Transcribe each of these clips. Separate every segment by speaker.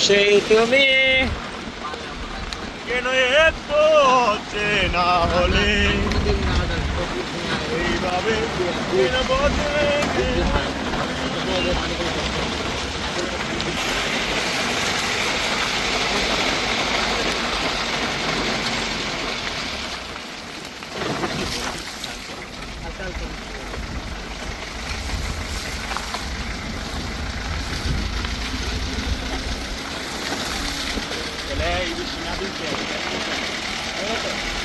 Speaker 1: সেই তুমি
Speaker 2: কেন এত চেনা হলে এইভাবে Yeah, I'm not going to do it. I'm
Speaker 1: going to do it.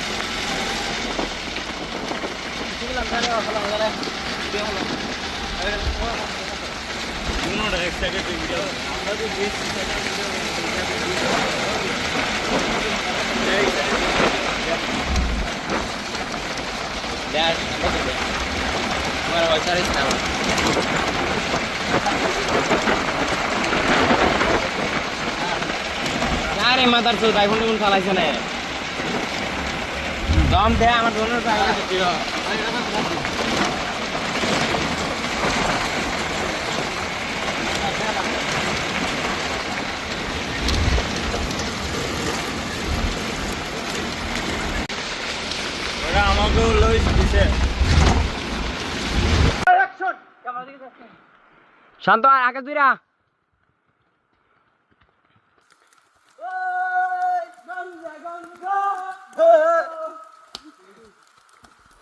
Speaker 1: I'm going মাদার চোদ আইফোন না। দম দে আমার
Speaker 2: আমাকেও লই দিছে।
Speaker 1: শান্ত আর আগে দুইরা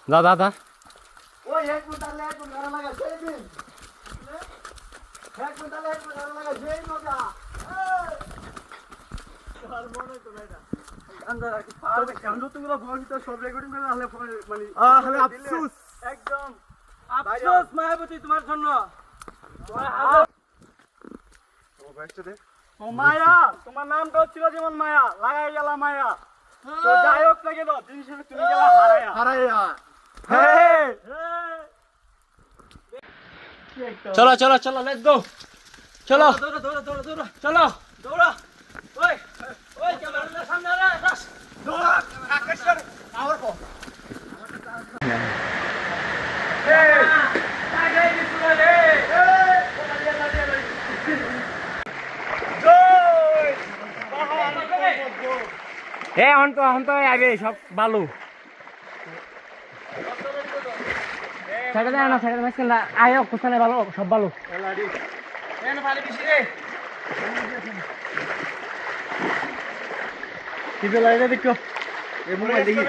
Speaker 1: দা দা দা।
Speaker 3: একদম। আফসোস মায়াবতী তোমার জন্য। ও মায়া তোমার নামটাও ছিল যেমন মায়া লাগাই গেল মায়া। তো যাই হোক না কেন শেষে তুমি গেলা হারায়া। হারায়া।
Speaker 1: চলো চলো চলো লেটস গো চলো।
Speaker 3: দৌড়া দৌড়া দৌড়া দৌড়া
Speaker 1: চলো।
Speaker 3: দৌড়া ওই ওই ক্যামেরা সামনে আরে বাস দৌড়া আকাশ কো আগে দিছুলা রে এই জয়
Speaker 1: এ হন তো আইবে সব বালু। সাইডে দেয় না ছেড়ে দেয় না। আয়ো কোথায় ভালো? সব ভালো।
Speaker 2: দেখো? এই দেখি।